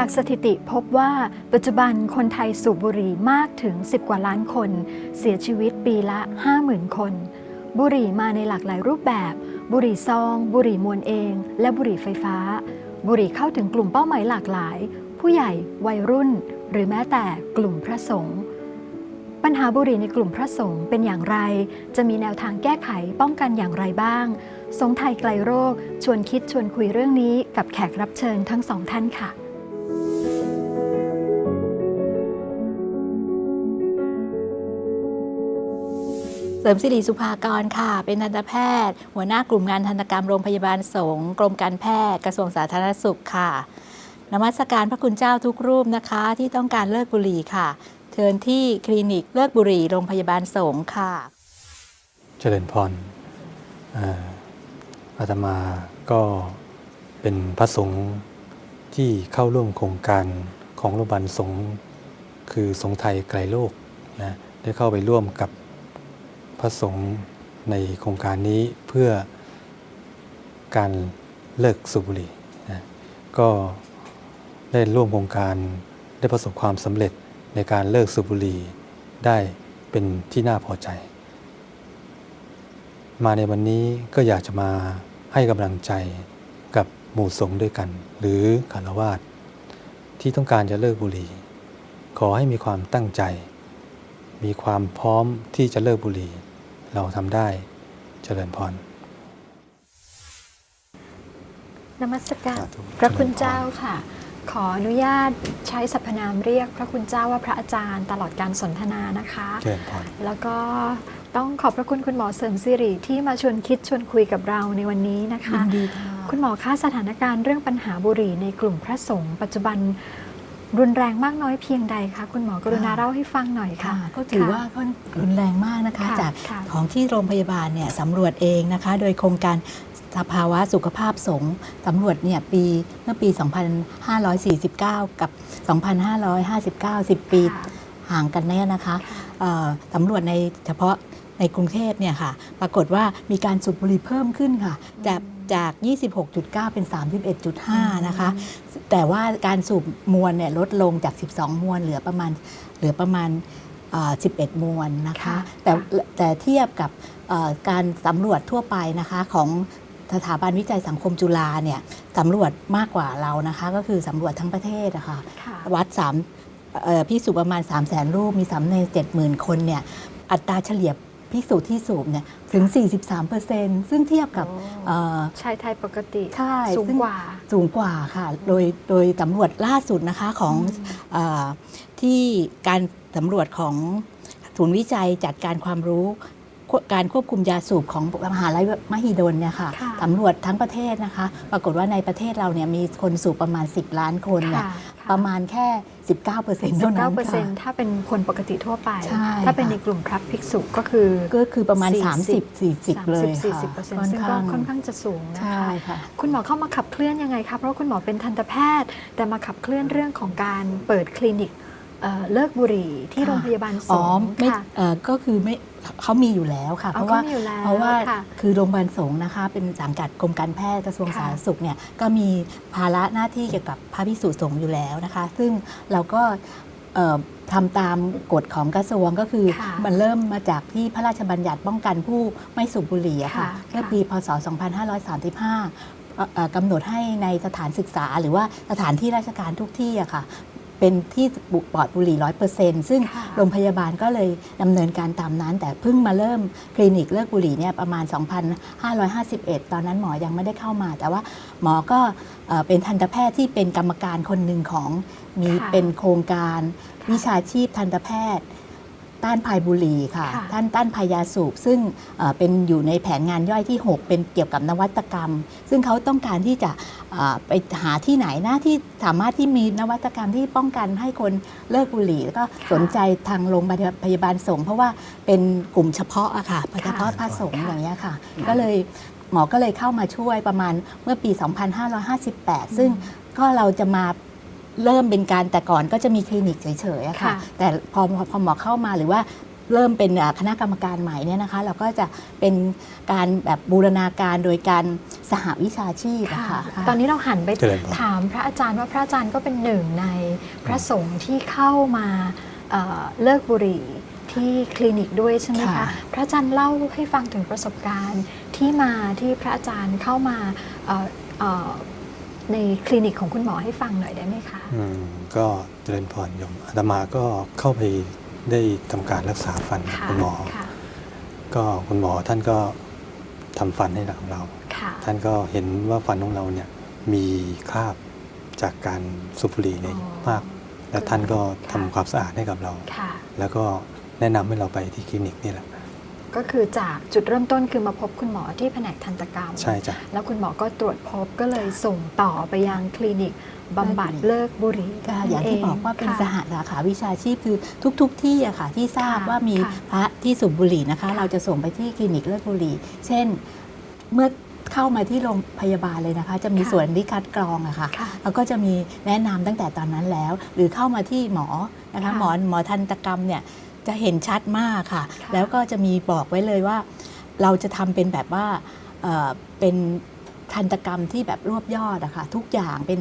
จากสถิติพบว่าปัจจุบันคนไทยสูบบุหรี่มากถึง 10 กว่าล้านคน เสียชีวิตปีละ 50,000 คน บุหรี่มาในหลากหลายรูปแบบ บุหรี่ซอง บุหรี่มวลเอง และบุหรี่ไฟฟ้า บุหรี่เข้าถึงกลุ่มเป้าหมายหลากหลาย ผู้ใหญ่ วัยรุ่น หรือแม้แต่กลุ่มพระสงฆ์ปัญหาบุหรี่ในกลุ่มพระสงฆ์เป็นอย่างไร จะมีแนวทางแก้ไขป้องกันอย่างไรบ้าง สงไทยไกลโรค ชวนคิดชวนคุยเรื่องนี้กับแขกรับเชิญทั้งสองท่านค่ะ ริมสิริสุภากรค่ะ เป็นทันตแพทย์ หัวหน้ากลุ่มงานทันตกรรมโรงพยาบาลสงฆ์กรมการแพทย์กระทรวงสาธารณสุขค่ะนมัสการพระคุณเจ้าทุกรูปนะคะ ที่ต้องการเลิกบุหรี่ค่ะเชิญที่คลินิกเลิกบุหรี่โรงพยาบาลสงฆ์ค่ะ เจริญพรอาตมาก็เป็นพระสงฆ์ที่เข้าร่วมโครงการของโรงพยาบาลสงฆ์คือสงไทยไกลโลกนะได้เข้าไปร่วมกับ พระสงฆ์ในโครงการนี้เพื่อการเลิกสูบบุหรี่นะก็ได้ร่วมโครงการได้ประสบความสำเร็จในการเลิกสูบบุหรี่ได้เป็นที่น่าพอใจ มาในวันนี้ก็อยากจะมาให้กำลังใจกับหมู่สงฆ์ด้วยกัน หรือคารวาสที่ต้องการจะเลิกบุหรี่ ขอให้มีความตั้งใจ มีความพร้อมที่จะเลิกบุหรี่ เราทำได้เจริญพรนมัสการสาธุพระคุณเจ้าค่ะ ขออนุญาตใช้สรรพนามเรียกพระคุณเจ้าว่าพระอาจารย์ตลอดการสนทนานะคะเจริญพรแล้วก็ต้องขอบพระคุณคุณหมอเสริมสิริที่มาชวนคิดชวนคุยกับเราในวันนี้นะคะยินดีค่ะคุณหมอคะสถานการณ์เรื่องปัญหาบุหรี่ในกลุ่มพระสงฆ์ปัจจุบัน รุนแรงมากน้อยเพียงใดคะคุณหมอกรุณาค่ะเล่าให้ฟังหน่อยค่ะค่ะ ก็ถือว่าก็รุนแรงมากนะคะค่ะจากค่ะของที่โรงพยาบาลเนี่ยสำรวจเองนะคะ โดยโครงการสภาวะสุขภาพสงฆ์สำรวจเนี่ยปีเมื่อปี 2549 กับ 2559 10 ปีค่ะห่างกันเนี่ยนะคะเอ่อสำรวจในเฉพาะในกรุงเทพเนี่ยค่ะ ปรากฏว่ามีการสูบบุหรี่เพิ่มขึ้นค่ะจาก จาก 26.9 เป็น 31.5 นะคะ แต่ว่าการสูบมวลเนี่ยลดลงจาก 12 มวลเหลือประมาณเหลือประมาณเอ่อ11 มวลนะคะค่ะแต่ค่ะแต่เทียบกับเอ่อการสำรวจทั่วไปนะคะของสถาบันวิจัยสังคมจุฬาเนี่ยสำรวจมากกว่าเรานะคะ ก็คือสำรวจทั้งประเทศอะคะค่ะวัดสามเอ่อพิสูจน์ประมาณ 3 0 0แสนรูปมีสามใน 70,000 คนเนี่ยอัตราเฉลี่ย พิสูจน์ที่สูบเนี่ยถึง 43%ซึ่งเทียบกับโอ้เอ่อชายไทยปกติใช่สูงซึ่งกว่าสูงกว่าค่ะ โดยโดยสำรวจล่าสุดนะคะของเออที่การสำรวจของศูนย์วิจัยจัดการความรู้ควการควบคุมยาสูบของมหาลัยมหิดลเนี่ยค่ะค่ะสำรวจทั้งประเทศนะคะ ปรากฏว่าในประเทศเราเนี่ยมีคนสูบประมาณ 10 ล้านคนเนี่ยค่ะประมาณแค่ 19%เท่านั้น19%ค่ะถ้าเป็นคนปกติทั่วไปใช่ถ้าเป็นค่ะในกลุ่มพระภิกษุก็คือก็คือประมาณ40 30-40 เลยค่ะ40 40ซึ่งก็ค่อนข้างจะสูงนะใช่คะค่ะคุณหมอเข้ามาขับเคลื่อนยังไงคะเพราะว่าคุณหมอเป็นทันตแพทย์ แต่มาขับเคลื่อนเรื่องของการเปิดคลินิก เอ่อเลิกบุหรี่ที่ค่ะโรงพยาบาลสอ๋องฆ์ไม่ค่ะเอ่อก็คือไม่เขามีอยู่แล้วค่ะอ๋อเพราะว่าเขามีอยู่แล้วเพราะว่าค่ะคือโรงพยาบาลสงฆ์นะคะเป็นสังกัดกรมการแพทย์กระทรวงค่ะสาธารณสุขเนี่ยก็มีภาระหน้าที่เกี่ยวกับพระภิกษุสงฆ์อยู่แล้วนะคะ ซึ่งเราก็เอ่อทำตามกฎของกระทรวงก็คือค่ะมันเริ่มมาจากที่พระราชบัญญัติป้องกันผู้ไม่สูบบุหรี่อะค่ะค่ะเมื่อปีพศ 2535เอ่อเอ่อกำหนดให้ในสถานศึกษาหรือว่าสถานที่ราชการทุกที่อะค่ะ เป็นที่ปลอดบุหรี่ร้อยเปอร์เซ็นต์ซึ่งค่ะโรงพยาบาลก็เลยดำเนินการตามนั้น แต่เพิ่งมาเริ่มคลินิกเลิกบุหรี่เนี่ยประมาณ 2,551 ตอนนั้นหมอยังไม่ได้เข้ามา แต่ว่าหมอก็เอ่อเป็นทันตแพทย์ที่เป็นกรรมการคนหนึ่งของมีค่ะเป็นโครงการค่ะวิชาชีพทันตแพทย์ ต้านภัยบุหรี่ค่ะ ค่ะท่านต้านภัยยาสูบซึ่งเอ่อเป็นอยู่ในแผนงานย่อยที่ 6 เป็นเกี่ยวกับนวัตกรรม ซึ่งเขาต้องการที่จะเอ่อไปหาที่ไหนนะที่สามารถที่มีนวัตกรรมที่ป้องกันให้คนเลิกบุหรี่ แล้วก็สนใจทางโรงพยาบาลสงฆ์เพราะว่าเป็นกลุ่มเฉพาะอะค่ะเฉพาะพระสงฆ์ค่ะ อย่างเงี้ยค่ะค่ะก็เลยหมอก็เลยเข้ามาช่วยประมาณเมื่อปี 2558 ซึ่งก็เราจะมา เริ่มเป็นการแต่ก่อนก็จะมีคลินิกเฉยๆอะค่ะ ค่ะ แต่พอพอพอหมอเข้ามาหรือว่าเริ่มเป็นอ่าคณะกรรมการใหม่เนี่ยนะคะ เราก็จะเป็นการแบบบูรณาการโดยการสหวิชาชีพอะค่ะค่ะ ตอนนี้เราหันไปเจริญพร ถามพระอาจารย์ว่าพระอาจารย์ก็เป็นหนึ่งในพระสงฆ์ที่เข้ามาเอ่อเลิกบุหรี่ที่คลินิกด้วยใช่ไหมคะค่ะพระอาจารย์เล่าให้ฟังถึงประสบการณ์ที่มาที่พระอาจารย์เข้ามาเอ่อเอ่อ ในคลินิกของคุณหมอให้ฟังหน่อยได้ไหมคะอืมก็เจริญพรโยมอาตมาก็เข้าไปได้ทำการรักษาฟันกับค่ะคุณหมอ ค่ะก็คุณหมอท่านก็ทำฟันให้กับเรา ค่ะท่านก็เห็นว่าฟันของเราเนี่ยมีคราบจากการสูบบุหรี่เนี่ยอ๋อมาก แล้วท่านก็ทำค่ะความสะอาดให้กับเรา ค่ะ แล้วก็แนะนำให้เราไปที่คลินิกนี่แหละ ก็คือจากจุดเริ่มต้นคือมาพบคุณหมอที่แผนกทันตกรรม ใช่จ้ะ แล้วคุณหมอก็ตรวจพบก็เลยส่งต่อไปยังคลินิกบำบัดเลิกบุหรี่ก็อย่างที่บอกว่าเป็นค่ะสหสาขาวิชาชีพคือทุกๆทที่อะค่ะที่ทราบค่ะว่ามีค่ะพระที่สูบบุหรี่นะคะค่ะเราจะส่งไปที่คลินิกเลิกบุหรี่ เช่นเมื่อเข้ามาที่โรงพยาบาลเลยนะคะ จะมีค่ะส่วนที่คัดกรองอะค่ะค่ะแล้วก็จะมีแนะนำตั้งแต่ตอนนั้นแล้ว หรือเข้ามาที่หมอนะคะค่ะหมอหมอทันตกรรมเนี่ย จะเห็นชัดมากค่ะค่ะ แล้วก็จะมีบอกไว้เลยว่า เราจะทำเป็นแบบว่าเอ่อเป็นทันตกรรมที่แบบรวบยอดอะค่ะทุกอย่างเป็น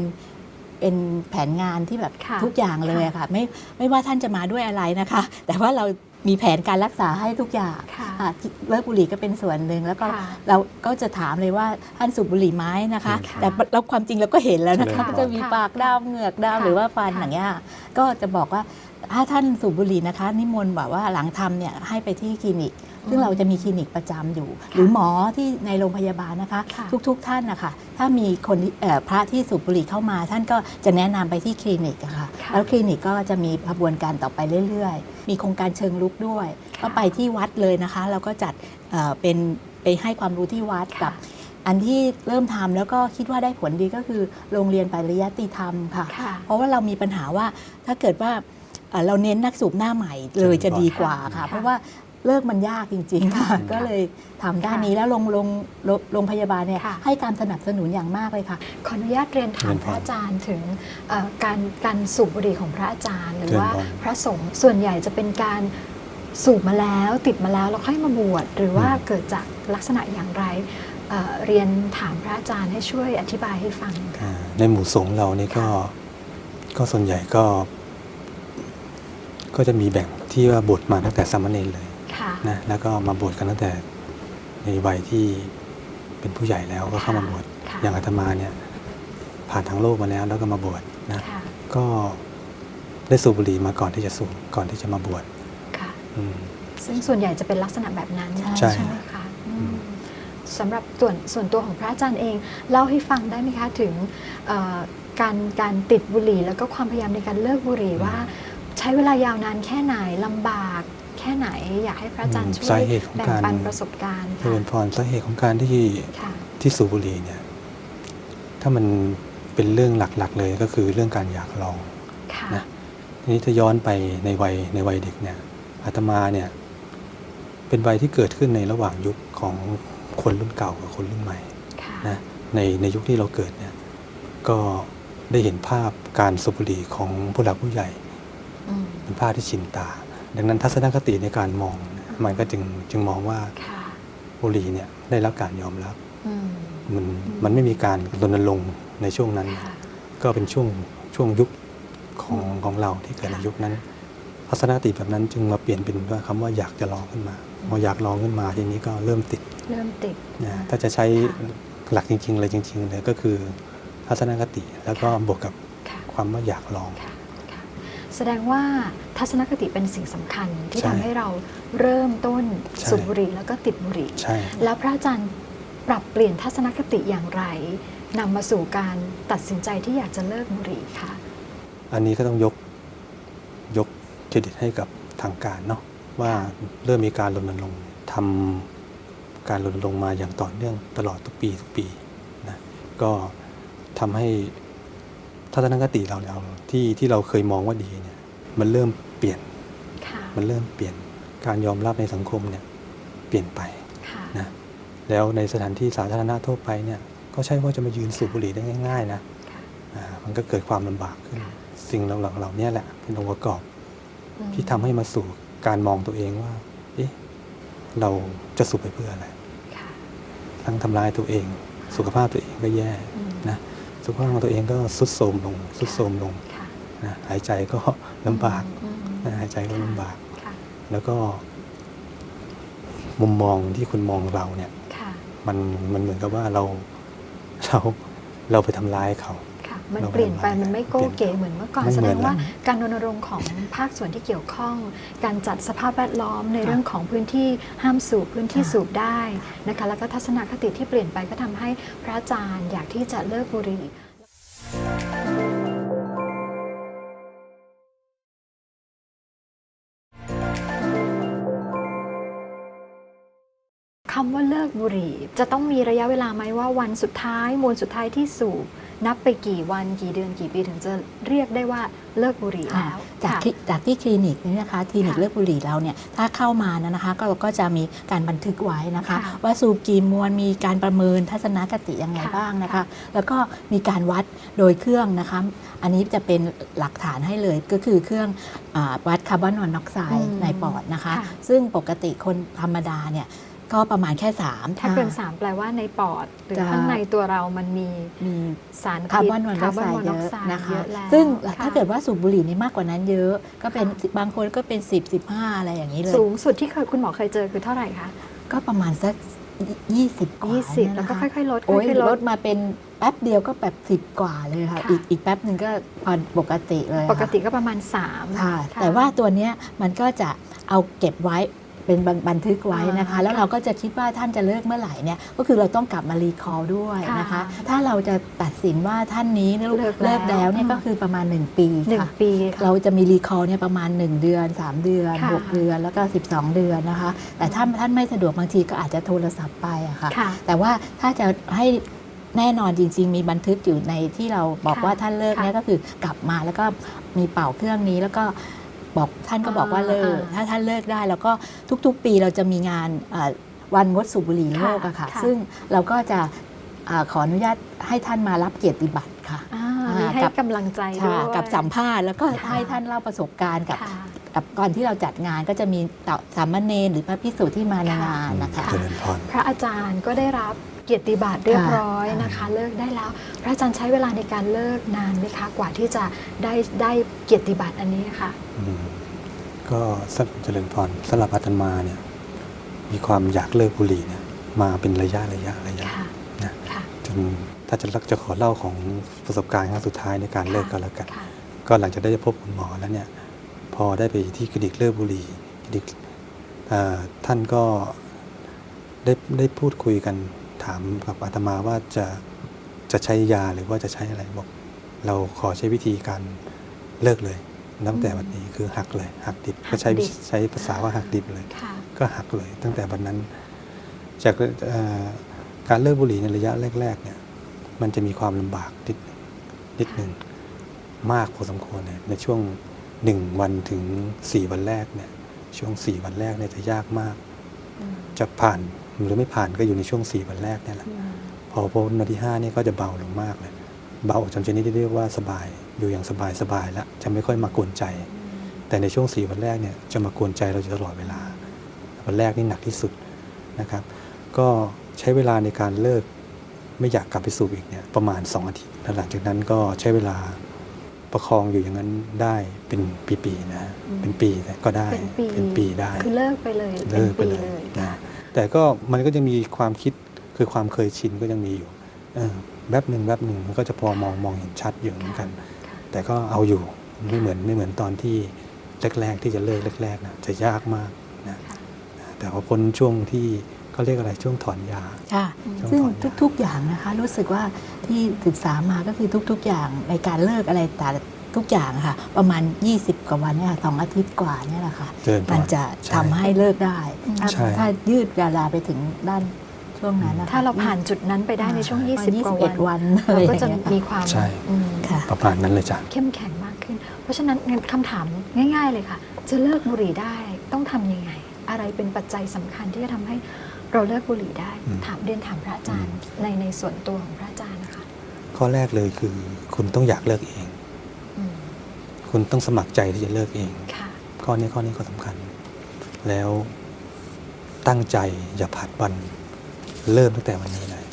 เป็นแผนงานที่แบบค่ะทุกอย่างเลยอะค่ะไม่ไม่ว่าท่านจะมาด้วยอะไรนะคะ แต่ว่าเรามีแผนการรักษาให้ทุกอย่างค่ะอะเลิกบุหรี่ก็เป็นส่วนหนึ่งแล้วก็ ค่ะ เราก็จะถามเลยว่าท่านสูบบุหรี่ไหมนะคะ ค่ะแต่เราความจริงเราก็เห็นแล้วนะคะค่ะก็จะมีปากดำเหงือกดำค่ะหรือว่าฟันค่ะอย่างเงี้ยก็จะบอกว่า ถ้าท่านสูบบุหรี่นะคะ นิมนต์บอกว่าหลังทำเนี่ยให้ไปที่คลินิก ซึ่งเราจะมีคลินิกประจำอยู่ หรือหมอที่ในโรงพยาบาลนะคะค่ะทุกๆท่านนะคะถ้ามีคนที่เอ่อพระที่สูบบุหรี่เข้ามา ท่านก็จะแนะนำไปที่คลินิกอะค่ะค่ะแล้วคลินิกก็จะมีกระบวนการต่อไปเรื่อย ๆ มีโครงการเชิงลุกด้วยค่ะก็ไปที่วัดเลยนะคะเราก็จัดเอ่อเป็นไปให้ความรู้ที่วัดกับค่ะอันที่เริ่มทำแล้วก็คิดว่าได้ผลดีก็คือโรงเรียนปริยัติธรรมค่ะค่ะเพราะว่าเรามีปัญหาว่าถ้าเกิดว่า เอ่อเราเน้นนักสูบหน้าใหม่เลยจะดีกว่าค่ะค่ะเพราะว่าเลิกมันยากจริง ๆ ค่ะค่ะก็เลยทำด้านค่ะนี้แล้วโรงโรงโรงโรงพยาบาลเนี่ยค่ะให้การสนับสนุนอย่างมากเลยค่ะ ขออนุญาตเรียนถามเรียนพพรระอาจารย์ถึงเอ่อการการสูบบุหรี่ของพระอาจารย์ หรือเรียนว่าพรพระสงฆ์ส่วนใหญ่จะเป็นการสูบมาแล้วติดมาแล้วแล้วค่อยมาบวชหรือว่าอืมเกิดจากลักษณะอย่างไรเอ่อเรียนถามพระอาจารย์ให้ช่วยอธิบายให้ฟังค่ะอ่าในหมู่สงฆ์เรานี่ก็ก็ส่วนใหญ่ก็ ก็จะมีแบ่งที่ว่าบวชมาตั้งแต่สามเณรเลยค่ะ นะแล้วก็มาบวชกันตั้งแต่ในวัยที่เป็นผู้ใหญ่แล้วก็เข้ามาบวชค่ะ อย่างอาตมาเนี่ยผ่านทางโลกมาแล้วแล้วก็มาบวชนะค่ะ ก็ได้สูบบุหรี่มาก่อนที่จะสูบก่อนที่จะมาบวชค่ะ อืม ซึ่งส่วนใหญ่จะเป็นลักษณะแบบนั้นใช่ไหมคะอืมอืมสำหรับส่วนส่วนตัวของพระอาจารย์เองเล่าให้ฟังได้ไหมคะ ถึงเอ่อการการติดบุหรี่ แล้วก็ความพยายามในการเลิกบุหรี่ว่า ใช้เวลายาวนานแค่ไหนลำบากแค่ไหนอยากให้พระอาจารย์ช่วสายเหตุของแบ่งการปันประสบการณ์เจค่ะริญพรสาเหตุของการที่ค่ะที่สูบบุหรี่เนี่ยถ้ามันเป็นเรื่องหลักๆเลยก็คือเรื่องการอยากลอง ค่ะนะ ทีนี้ถ้าย้อนไปในวัยในวัยเด็กเนี่ยอาตมาเนี่ยเป็นวัยที่เกิดขึ้นในระหว่างยุคของคนรุ่นเก่ากับคนรุ่นใหม่ค่ะ นะในในยุคที่เราเกิดเนี่ยก็ได้เห็นภาพการสูบบุหรี่ของผู้หลักผู้ใหญ่อืมเป็น ภาพที่ชินตา ดังนั้นทัศนคติในการมองเนี่ยมันก็จึงจึงมองว่าค่ะบุหรี่เนี่ยได้รับการยอมรับอืมมันมันไม่มีการรณรงค์ในช่วงนั้นค่ะก็เป็นช่วงช่วงยุคของอืมของเราที่เกิดในค่ะยุคนั้นทัศนคติแบบนั้นจึงมาเปลี่ยนเป็นว่าคำว่าอยากจะลองขึ้นมาพออยากลองขึ้นมาทีนี้ก็เริ่มติดเริ่มติดนะถ้าจะใช้ค่ะหลักจริงๆเลยจริงๆเลยก็คือทัศนคติแล้วก็บวกกับค่ะความว่าอยากลองค่ะค่ะ แสดงว่าทัศนคติเป็นสิ่งสำคัญที่ใช่ทำให้เราเริ่มต้นใช่สูบบุหรี่แล้วก็ติดบุหรี่ใช่แล้วพระอาจารย์ปรับเปลี่ยนทัศนคติอย่างไรนำมาสู่การตัดสินใจที่อยากจะเลิกบุหรี่ค่ะ อันนี้ก็ต้องยกยกเครดิตให้กับทางการเนาะว่าเริ่มมีการรณรงค์ทำการรณรงค์มาอย่างต่อเนื่องตลอดทุกปีทุกปีนะก็ทำให้ ทัศนคติเราเราที่ที่เราเคยมองว่าดีเนี่ยมันเริ่มเปลี่ยนค่ะมันเริ่มเปลี่ยนการยอมรับในสังคมเนี่ยเปลี่ยนไปค่ะนะแล้วในสถานที่สาธารณะทั่วไปเนี่ยก็ใช่ว่าจะมายืนสูบบุหรี่ได้ง่าย ๆ นะค่ะอ่ามันก็เกิดความลำบากขึ้นค่ะสิ่งเหล่าๆเหล่านี้แหละเป็นองค์ประกอบอืมที่ทำให้มาสู่การมองตัวเองว่า เอ๊ะ เราจะสูบไปเพื่ออะไรค่ะทั้งทำลายตัวเอง สุขภาพตัวเองก็แย่อืมนะ สุขภาพของตัวเองก็สุดโทรมลงสุดโทรมลงค่ะนะหายใจก็ลำบากอืมนะหายใจก็ลำบากค่ะแล้วก็ มุมมองที่คุณมองเราเนี่ยค่ะมันมันเหมือนกับว่าเราเราเราไปทำร้ายเขาค่ะ มันเราเปลี่ยนไปไม่มันไม่โก้เก๋เหมือนเมื่อก่อนไม่แสเหมืดอนงว่าแล้วการรณรงค์ของภาคส่วนที่เกี่ยวข้อง การจัดสภาพแวดล้อมในเรื่องของพื้นที่ห้ามสูบพื้นที่ค่ะสูบได้นะคะแล้วก็ทัศนคติที่เปลี่ยนไปก็ทำให้พระอาจารย์อยากที่จะเลิกบุหรี่คำว่าเลิกบุหรี่ จะต้องมีระยะเวลาไหมว่าวันสุดท้ายมวลสุดท้ายที่สูบ นับไปกี่วันกี่เดือนกี่ปีถึงจะเรียกได้ว่าเลิกบุหรี่ค่ะแล้ว จากค่ะที่จากที่คลินิกนี่นะคะคลินิกค่ะเลิกบุหรี่เราเนี่ยถ้าเข้ามานะนะคะก็เราก็จะมีการบันทึกไว้นะคะค่ะว่าสูบกี่มวลมีการประเมินทัศนคติยังไงค่ะบ้างนะคะค่ะแล้วก็มีการวัดโดยเครื่องนะคะ อันนี้จะเป็นหลักฐานให้เลยก็คือเครื่องอาวัดคาร์บอนมอนอกไซอืด์มในปอดนะคะค่ะซึ่งปกติคนธรรมดาเนี่ย ก็ประมาณแค่ 3 ถ้าเกินสามแปลว่าในปอด หรือจะข้างในตัวเรามันมีมีสารคาร์บอนมอนพิษอกไซด์เยอะคาร์บอนมอนอกไซด์นะคะเยอะแล้วซึ่งค่ะถ้าเกิดว่าสูบบุหรี่นี่มากกว่านั้นเยอะ ก็เป็นค่ะบางคนก็เป็น 10 15 อะไรอย่างนี้เลย สูงสุดที่เคยคุณหมอเคยเจอคือเท่าไหร่คะ ก็ประมาณสัก 20 กว่า20เนี่ยแล้วก็นะะค่อยๆลดโอ้ยค่อยๆลลดดมาเป็นแป๊บเดียวก็แบบสิบ10กว่าเลยค่ะค่ะ อีกอีกแป๊บหนึ่งก็พอปกติเลยค่ะปกติก็ประมาณ3ค่ะแต่ว่าตัวเนี้ยมันก็จะเอาเก็บไว้ เป็นบันบันทึกไว้นะคะอ่าแล้วเราก็จะคิดว่าท่านจะเลิกเมื่อไหร่เนี่ยก็คือเราต้องกลับมารีคอร์ด้วยนะคะค่ะถ้าเราจะตัดสินว่าท่านนี้เลิกแล้วเลิกแล้วเนี่ยอืมก็คือประมาณ 1 ปีหนึ่งค่ะปีค่ะเราจะมีรีคอร์เนี่ยประมาณ 1 เดือน 3 เดือนค่ะ6เดือนแล้วก็ 12 เดือนนะคะ แต่ถ้าท่านไม่สะดวกบางทีก็อาจจะโทรศัพท์ไปอะค่ะค่ะแต่ว่าถ้าจะให้แน่นอนจริง ๆ มีบันทึกอยู่ในที่เราบอกค่ะว่าท่านเลิกค่ะเนี่ยก็คือกลับมาแล้วก็มีเป่าเครื่องนี้แล้วก็ บอกท่านก็บอกว่าเลิกอ่าถ้าท่านเลิกได้แล้วก็ทุกๆปีเราจะมีงานเอ่อวันงดสูบบุหรี่โลกอะค่ะค่ะซึ่งเราก็จะเอ่อขออนุญาตให้ท่านมารับเกียรติบัตรค่ะอ่าอ่ามีให้กับกำลังใจด้วค่ะยกับสัมภาษณ์แล้วก็ค่ะให้ท่านเล่าประสบการณ์กับค่ะกับก่อนที่เราจัดงานก็จะมีต่อสามเณรหรือพระพิสุที่มาในค่ะงานนะคะเจริญพรพระอาจารย์ก็ได้รับ เกียรติบัตรเรียบร้อยค่ะนะคะ เลิกได้แล้ว พระอาจารย์ใช้เวลาในการเลิกนานไหมคะกว่าที่จะได้ได้เกียรติบัตรอันนี้ค่ะอืมก็สักเจริญพรสำหรับอาตมาเนี่ยมีความอยากเลิกบุหรี่เนี่ยมาเป็นระยะระยะระยะค่ะนะค่ะจนถ้าจะรักจะขอเล่าของประสบการณ์ครั้งสุดท้ายในการเลิกก็แล้วกันค่ะก็หลังจากได้พบคุณหมอแล้วเนี่ยพอได้ไปที่คลินิกเลิกบุหรี่คลินิกเอ่อท่านก็ได้ได้พูดคุยกัน ถามกับอาตมาว่าจะจะใช้ยาหรือว่าจะใช้อะไรบอก เราขอใช้วิธีการเลิกเลยตั้งแต่วันนี้คือหักเลย หักดิบก็ใช้หักดิบใช้ภาษาว่าหักดิบเลยค่ะก็หักเลย ตั้งแต่วันนั้น จากเอ่อการเลิกบุหรี่ในระยะแรก ๆ เนี่ย มันจะมีความลำบากนิดนิดหนึ่งมากพอสมควรเลยในช่วงหนึ่งวันถึงสี่วันแรกเนี่ย ช่วงสี่วันแรกเนี่ยจะยากมากอืมจะผ่าน หรือไม่ผ่านก็อยู่ในช่วงสี่วันแรกเนี่ยแหละอืมพอพ้นวันที่ห้านี่ก็จะเบาลงมากเลย เบาจนชนิดที่เรียกว่าสบายอยู่อย่างสบายสบายแล้วจะไม่ค่อยมากวนใจ แต่ในช่วงสี่วันแรกเนี่ยจะมากวนใจเราอยู่ตลอดเวลา วันแรกนี่หนักที่สุดนะครับ ก็ใช้เวลาในการเลิกไม่อยากกลับไปสูบอีกเนี่ยประมาณ 2 อาทิตย์แล้วหลังจากนั้นก็ใช้เวลาประคองอยู่อย่างนั้นได้เป็นปีๆนะอืมเป็นปีก็ได้เป็นปีเป็นปีได้คือเลิกไปเลยเลิกไปป็นเลปียค่ะนะ แต่ก็มันก็จะมีความคิดคือความเคยชินก็ยังมีอยู่เออแป๊บหนึ่งแป๊บหนึ่งมันก็จะพอมองมองเห็นชัดอยู่เหมือนกันค่ะแต่ก็เอาอยู่ไม่เหมือนไม่เหมือนตอนที่แรกๆที่จะเลิกแรกๆนะจะยากมากนะค่ะแต่พอพ้นช่วงที่เขาเรียกอะไรช่วงถอนยาค่ะช่วงซึ่งถอนยาทุก ๆ อย่างนะคะ รู้สึกว่าที่ศึกษามาก็คือทุก ๆ อย่างในการเลิกอะไรแต่ ทุกอย่างค่ะ ประมาณ 20 กว่าวันเนี่ยค่ะสองอาทิตย์กว่าเนี่ยแหละค่ะเจริญพรมันจะช่ ทำให้เลิกได้ถ้าใช่ ถ้ายืดเวลาไปถึงด้านช่วงนั้นนะคะถ้าเราผ่านจุดนั้นไปได้ในช่วงประมาณ20กว่าวัน21 วันอะไรเราอย่าก็งจะเงี้ยค่ะมีความใช่ อืมค่ะ ประมาณนั้นเลยจ้ะ เข้มแข็งมากขึ้น เพราะฉะนั้นงั้นคำถามง่าย ๆ เลยค่ะ จะเลิกบุหรี่ได้ต้องทำยังไง อะไรเป็นปัจจัยสำคัญที่จะทำให้เราเลิกบุหรี่ได้ อืม ถามเรียนถามพระอาจารย์ในในส่วนตัวของพระอาจารย์นะคะ ข้อแรกเลยคือคุณต้องอยากเลิกเองอืม คุณต้องสมัครใจที่จะเลิกเอง ค่ะข้อนี้ข้อนี้ก็สำคัญ แล้วตั้งใจอย่าผัดวัน เริ่มตั้งแต่วันนี้เลย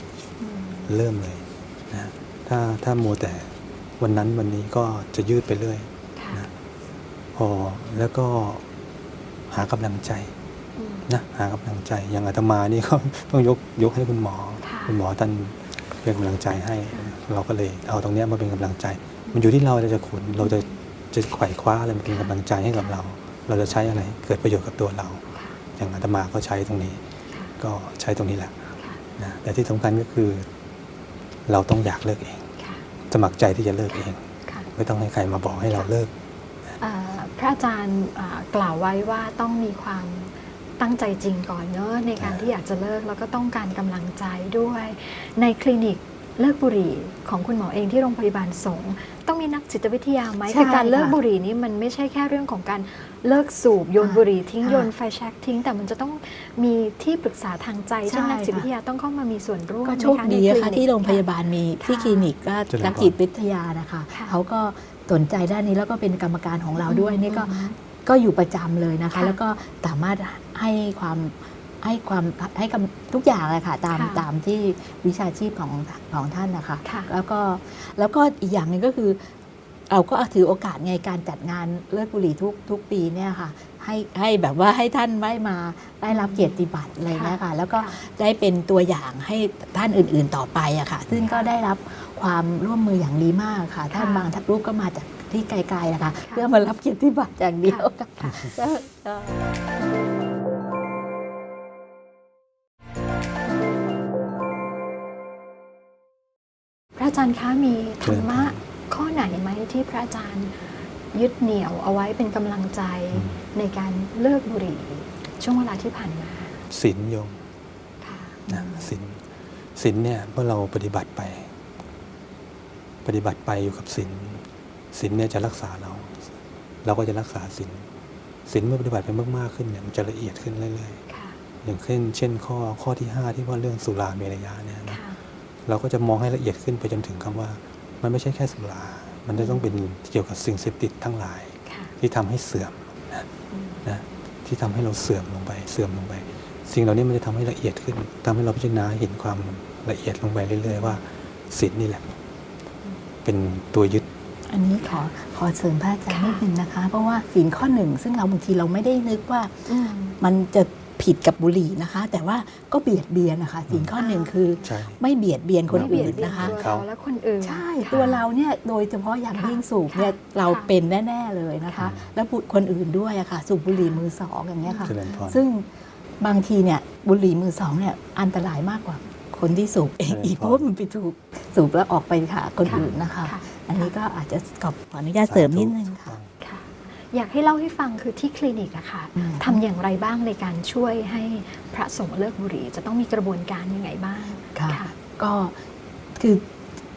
อืมเริ่มเลยนะถ้าถ้ามัวแต่วันนั้นวันนี้ก็จะยืดไปเรื่อย ค่ะนะ พอแล้วก็หากำลังใจอืม นะหากำลังใจอย่างอาตมานี่ก็ ต้องยกยกให้คุณหมอ ค่ะคุณหมอท่านเป็นกำลังใจให้เราก็เลยเอาตรงเนี้ยมาเป็นกำลังใจ มันอยู่ที่เราเราจะขุนเราจะ จะไขว่คว้าอะไรมาเป็นกำลังใจให้กับเรา เราจะใช้อะไรเกิดประโยชน์กับตัวเราค่ะอย่างอาตมาก็ใช้ตรงนี้ค่ะก็ใช้ตรงนี้แหละค่ะนะแต่ที่สำคัญก็คือ เราต้องอยากเลิกเองค่ะสมัครใจที่จะเลิกเองค่ะไม่ต้องให้ใครมาบอกให้เราเลิกอ่าพระอาจารย์อ่ากล่าวไว้ว่าต้องมีความตั้งใจจริงก่อนเนอะในการที่อยากจะเลิกแล้วก็ต้องการกำลังใจด้วย ในคลินิกเลิกบุหรี่ของคุณหมอเองที่โรงพยาบาลสงฆ์ ต้องมีนักจิตวิทยาไหมใช่คือการเลิกค่ะบุหรี่นี้มันไม่ใช่แค่เรื่องของการเลิกสูบโยนค่ะบุหรี่ทิ้งค่ะโยนไฟแช็กทิ้ง แต่มันจะต้องมีที่ปรึกษาทางใจใช่ซึ่งนักจิตค่ะ วิทยาต้องเข้ามามีส่วนร่วมก็ไหมโชคะดีในอะลิค่ะนิก ที่โรงพยาบาลมีที่ค่ะคลินิกก็เจริญพร นักจิตวิทยานะคะค่ะเขาก็สนใจด้านนี้แล้วก็เป็นกรรมการของเราด้วยนี่ก็อืมก็อยู่ประจำเลยนะคะ ค่ะแล้วก็สามารถให้ความ ให้ความให้กำทุกอย่างเลยค่ะตามค่ะตามที่วิชาชีพของของท่านนะคะค่ะแล้วก็แล้วก็อีกอย่างหนึ่งก็คือ เราก็ถือโอกาสในการจัดงานเลิกบุหรี่ทุกทุกปีเนี่ยค่ะให้ให้แบบว่าให้ท่านได้มาได้รับเกียรติบัตรอะไรเงี้ยค่ะ แล้วก็ค่ะได้เป็นตัวอย่างให้ท่านอื่น ๆต่อไปอะค่ะ ซึ่งก็ได้รับความร่วมมืออย่างดีมากค่ะ ท่านค่ะบางท่านรูปก็มาจากที่ไกลๆนะคะค่ะเพื่อมารับเกียรติบัตรอย่างเดียวค่ะ อาจารย์คะมีธรรมะข้อไหนไหมที่พระอาจารย์ยึดเหนี่ยวเอาไว้เป็นกำลังใจอืมในการเลิกบุหรี่ ช่วงเวลาที่ผ่านมาศีลโยมค่ะนะศีลศีลเนี่ยเมื่อเราปฏิบัติไป ปฏิบัติไปอยู่กับศีลศีลเนี่ยจะรักษาเรา เราก็จะรักษาศีลศีลเมื่อปฏิบัติไปมากๆขึ้นเนี่ยมันจะละเอียดขึ้นเรื่อยค่ะๆอย่างเช่นเช่นข้อข้อที่ 5 ที่ว่าเรื่องสุราเมรยาเนี่ยนะค่ะ เราก็จะมองให้ละเอียดขึ้นไปจนถึงคำว่า มันไม่ใช่แค่สุรา มันจะต้องเป็นเกี่ยวกับสิ่งเสพติดทั้งหลายค่ะที่ทำให้เสื่อมนะอืมนะที่ทำให้เราเสื่อมลงไปเสื่อมลงไป สิ่งเหล่านี้มันจะทำให้ละเอียดขึ้นทำให้เราพิจารณาเห็นความละเอียดลงไปเรื่อย ๆ ว่าศีลนี่แหละ เป็นตัวยึด อันนี้ขอขอเสริมพระอาจารย์นิดนึงนะคะ เพราะว่าศีลข้อหนึ่งซึ่งเราบางทีเราไม่ได้นึกว่าอืมมันจะ ผิดกับบุหรี่นะคะ แต่ว่าก็เบียดเบียนนะคะศีลข้อหนึ่งคือใช่ไม่เบียดเบียนคนไม่เบียอื่ดนเบียนนะคะ ตัวเราและคนอื่น ใช่ค่ะ ตัวเราเนี่ยโดยเฉพาะอย่างค่ะยิ่งสูบเนี่ยค่ะเราค่ะเป็นแน่ ๆเลยนะคะค่ะแล้วบุคนอื่นด้วยอะค่ะ สูบบุหรี่มือสองอย่างเงี้ยค่ะ เจริญพร ซึ่งบางทีเนี่ยบุหรี่มือสองเนี่ยอันตรายมากกว่าคนที่สูบเองเจริญพรอีกเพราะว่ามันไปถูกสูบแล้วออกไปค่ะคนอื่นนะคะ ค่ะ อันนี้ก็อาจจะขอขออนุญาตเสริมนิดนึงค่ะ ค่ะ อยากให้เล่าให้ฟังคือที่คลินิกอะค่ะอืมทำอย่างไรบ้างในการช่วยให้พระสงฆ์เลิกบุหรี่จะต้องมีกระบวนการยังไงบ้างค่ะ ก็คือ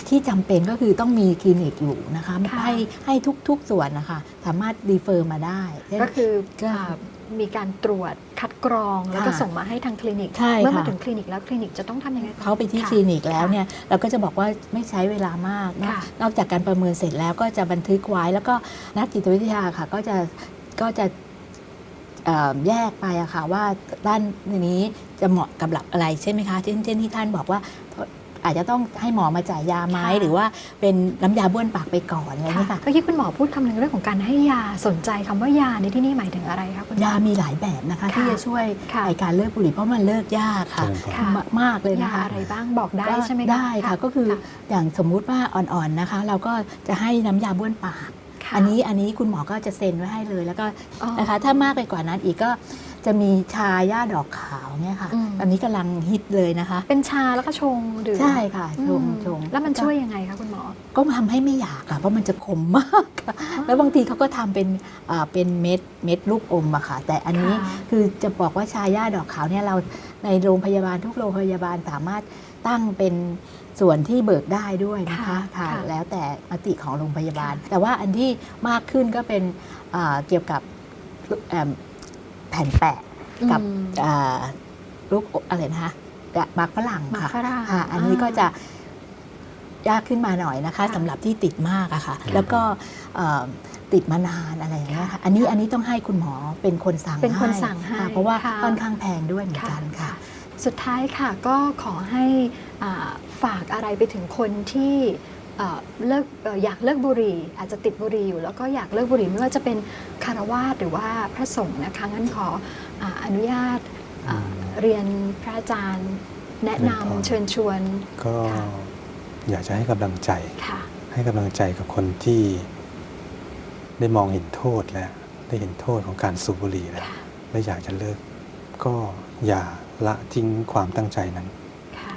ที่จำเป็นก็คือต้องมีคลินิกอยู่นะคะค่ะให้ให้ทุกๆส่วนนะคะ สามารถรีเฟอร์มาได้เช่นก็คือก็อ่ามีการตรวจ คัดกรองแล้วก็ค่ะส่งมาให้ทางคลินิก ใช่เมื่อมาค่ะถึงคลินิกแล้วคลินิกจะต้องทำยังไงต่อ เขาไปที่ะคลินิกแล้วค่ะเนี่ยเราก็จะบอกว่าไม่ใช้เวลามากนอกค่ะนอกจากการประเมินเสร็จแล้วก็จะบันทึกไว้แล้วก็นักจิตวิทยาค่ะก็จะก็จะเอ่อแยกไปอะค่ะว่าด้านนี้จะเหมาะกับหลับอะไรใช่ไหมคะเช่นเช่นที่ท่านบอกว่า อาจจะต้องให้หมอมาจ่ายยาไหมค่ะหรือว่าเป็นน้ำยาบ้วนปากไปก่อนอะไรค่ะเงี้ยค่ะเมื่อกี้คุณหมอพูดคำหนึ่งเรื่องของการให้ยาสนใจคำว่ายาในที่นี่หมายถึงอะไรคะคุณหมอยามีหลายแบบนะคะค่ะที่จะช่วยค่ะในการเลิกบุหรี่เพราะมันเลิกยากค่ะเจริญพรค่ะมามากเลยยานะคะอะไรบ้างบอกได้ใช่ไหมคะได้ค่ะก็คืออย่างสมมุติว่าอ่อนๆนะคะ เราก็จะให้น้ำยาบ้วนปากค่ะอันนี้อันนี้คุณหมอก็จะเซ็นไว้ให้เลยแล้วก็อ๋อนะคะถ้ามากไปกว่านั้นอีกก็ จะมีชาย่าดอกขาวเนี่ยค่ะ อืมอันนี้กำลังฮิตเลยนะคะ เป็นชาแล้วก็ชงดื่มใช่ค่ะ ชงอืมชงแล้วมันช่วยยังไงคะคุณหมอ ก็ทำให้ไม่อยากค่ะเพราะมันจะขมมากค่ะแล้วบางทีเขาก็ทำเป็นอ่าเป็นเม็ดเม็ดลูกอมอะค่ะ แต่อันนี้ค่ะ คือจะบอกว่าชาย่าดอกขาวเนี่ยเราในโรงพยาบาลทุกโรงพยาบาลสามารถตั้งเป็นส่วนที่เบิกได้ด้วยนะคะค่ะค่ะค่ะ แล้วแต่มติของโรงพยาบาลค่ะแต่ว่าอันที่มากขึ้นก็เป็นอ่าเกี่ยวกับเอิ่ม แผ่นแปะกับอืมอ่าลูกอะไรนะคะหมากฝรั่งหมากค่ะฝรั่งค่ะอันนี้อ่าก็จะยากขึ้นมาหน่อยนะคะค่ะสำหรับที่ติดมากอะค่ะครับแล้วก็เอ่อติดมานานอะไรอย่างเงี้ยค่ะอันนี้อันนี้ต้องให้คุณหมอเป็นคนสั่งเป็นคนให้สั่งให้ค่ะเพราะว่าค่ะค่อนข้างแพงด้วยเหมือนกันค่ะ สุดท้ายค่ะก็ขอให้อ่าฝากอะไรไปถึงคนที่ เอ่อเลิกเอ่ออยากเลิกบุหรี่ อาจจะติดบุหรี่อยู่แล้วก็อยากเลิกบุหรี่ไม่ว่าจะเป็นคารวาสหรือว่าพระสงฆ์นะคะงั้นขออาอนุญาตอ่าอืมเรียนพระอาจารย์ แนะเรียนพรนำเชิญชวน ก็ค่ะ อยากจะให้กำลังใจ ค่ะ ให้กำลังใจกับคนที่ได้มองเห็นโทษแล้ว ได้เห็นโทษของการสูบบุหรี่แล้วค่ะ และอยากจะเลิก ก็อย่าละทิ้งความตั้งใจนั้นค่ะ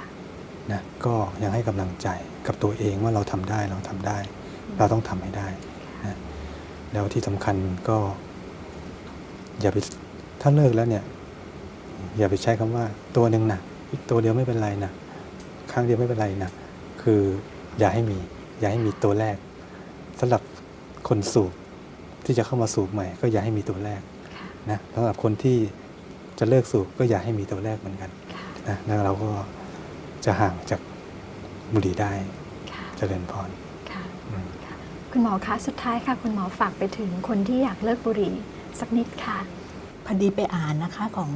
นะก็ยังให้กำลังใจ กับตัวเองว่าเราทำได้เราทำได้ เราต้องทำให้ได้นะแล้วที่สำคัญก็ อย่าไปถ้าเลิกแล้วเนี่ย อย่าไปใช้คำว่าตัวหนึ่งนะอีกตัวเดียวไม่เป็นไรนะครั้งเดียวไม่เป็นไรนะคืออย่าให้มี อย่าให้มีตัวแรกสำหรับคนสูบที่จะเข้ามาสูบใหม่ ก็อย่าให้มีตัวแรกค่ะนะสำหรับคนที่จะเลิกสูบก็อย่าให้มีตัวแรกเหมือนกันค่ะนะแล้วเราก็จะห่างจาก บุหรี่ได้ค่ะเจริญพรค่ะอืมค่ะ คุณหมอคะสุดท้ายค่ะ คุณหมอฝากไปถึงคนที่อยากเลิกบุหรี่สักนิดค่ะ พอดีไปอ่านนะคะของ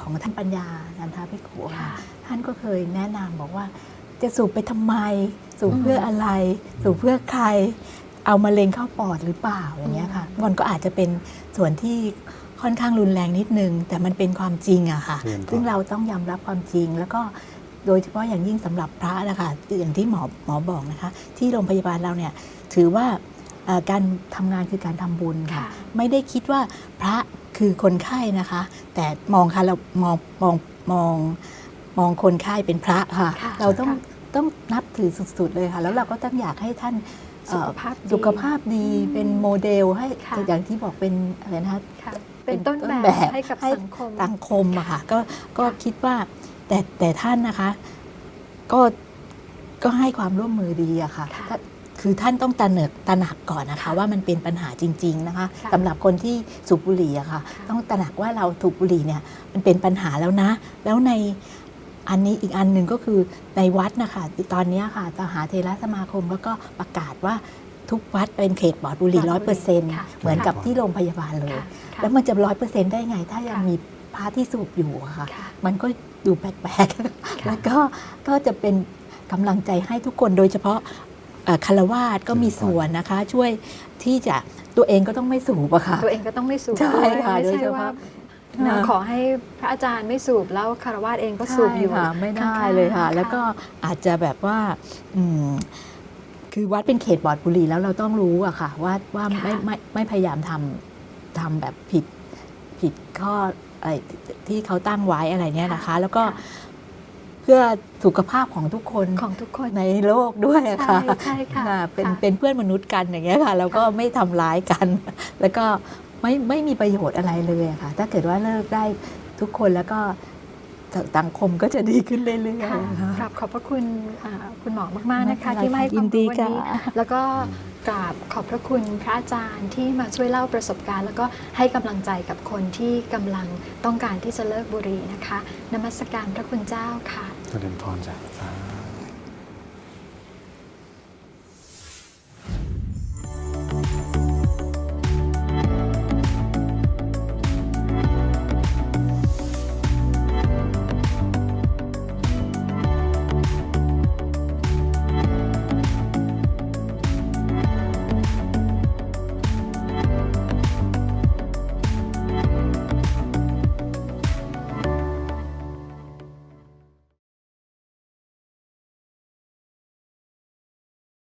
ของท่านปัญญานันทาภิกขุค่ะค่ะ ท่านก็เคยแนะนำบอกว่า จะสูบไปทำไม สูบอืมเพื่ออะไร สูบเพื่อใคร เอามะเร็งเข้าปอดหรือเปล่าอย่างเงี้ยค่ะมันก็อาจจะเป็นส่วนที่ค่อนข้างรุนแรงนิดนึง แต่มันเป็นความจริงอะค่ะเรียนพอซึ่งเราต้องยอมรับความจริงแล้วก็ โดยเฉพาะอย่างยิ่งสำหรับพระนะคะอย่างที่หมอหมอบอกนะคะ ที่โรงพยาบาลเราเนี่ยถือว่าเอ่อการทำงานคือการทำบุญค่ะค่ะ ไม่ได้คิดว่าพระคือคนไข้นะคะ แต่มองค่ะเรามองมองมองมองคนไข้เป็นพระค่ะค่ะเราต้องค่ะต้องนับถือสุดๆเลยค่ะ แล้วเราก็ต้องอยากให้ท่านเอ่อสุขภาพดีสุขภาพดีอืมเป็นโมเดลให้ค่ะอย่างที่บอกเป็นอะไรนะคะค่ะเป็นต้นเป็นต้นแบบแบบให้กับให้สังคมสังคมอะค่ะก็ก็คิดว่า แต่แต่ท่านนะคะ ก็ก็ให้ความร่วมมือดีอะค่ะค่ะถ้าคือท่านต้องตระหนักตระหนักก่อนนะคะค่ะว่ามันเป็นปัญหาจริง ๆนะคะค่ะสำหรับคนที่สูบบุหรี่อะค่ะค่ะ ต้องตระหนักว่าเราถูกบุหรี่เนี่ยมันเป็นปัญหาแล้วนะ แล้วในอันนี้อีกอันหนึ่งก็คือในวัดนะคะตอนเนี้ยค่ะตหาเทรสมาคมแล้วก็ประกาศว่าทุกวัดเป็นเขตปลอดบุหรี่ปลร้ออดยบุเปหอรี่ร์เซ็นต์ค่ะเหมือนกับค่ะที่โรงพยาบาลเลยค่ะค่ะแล้วมันจะร้อยเปอร์เซ็นต์ได้ไง ถ้ายังค่ะมีพระที่สูบอยู่อะค่ะค่ะ มันก็ ดูแปลกๆ แล้วก็ก็จะเป็นกำลังใจให้ทุกคนโดยเฉพาะเอ่อคารวาสก็มีส่วนนะคะ ช่วยที่จะตัวเองก็ต้องไม่สูบอะค่ะ ตัวเองก็ต้องไม่สูบใช่ด้วยค่ะไม่โดยใช่เฉว่าพาะนะค่ะขอให้พระอาจารย์ไม่สูบแล้วคารวาสเองก็สูบอยู่ใช่ค่ะไม่ได้ข้างๆเลยค่ะค่ะ แล้วก็อาจจะแบบว่าอืมคือวัดเป็นเขตปลอดบุหรี่แล้วเราต้องรู้อะค่ะว่าว่าไม่ไม่ไม่พยายามทำทำแบบผิดผิดข้ออะไร ที่เขาตั้งไว้อะไรเนี้ยนะคะ แล้วก็ค่ะเพื่อสุขภาพของทุกคนของทุกคนในโลกด้วยอะค่ะใช่ใช่ค่ะค่ะเป็นค่ะเป็นเพื่อนมนุษย์กันอย่างเงี้ยค่ะแล้วก็ค่ะไม่ทำร้ายกัน แล้วก็ไม่ไม่มีประโยชน์อะไรเลยอะค่ะ ถ้าเกิดว่าเลิกได้ทุกคนแล้วก็สังคมก็จะดีขึ้นเรื่อยค่ะๆค่ะกราบขอบพระคุณอ่าคุณหมอมากๆนะคะไม่เป็นไรที่มาให้ความยินดีรู้วันนี้ค่ะแล้วก็ กราบขอบพระคุณพระอาจารย์ที่มาช่วยเล่าประสบการณ์ แล้วก็ให้กำลังใจกับคนที่กำลังต้องการที่จะเลิกบุหรี่นะคะนมัสการพระคุณเจ้าค่ะเจริญพรจ้ะ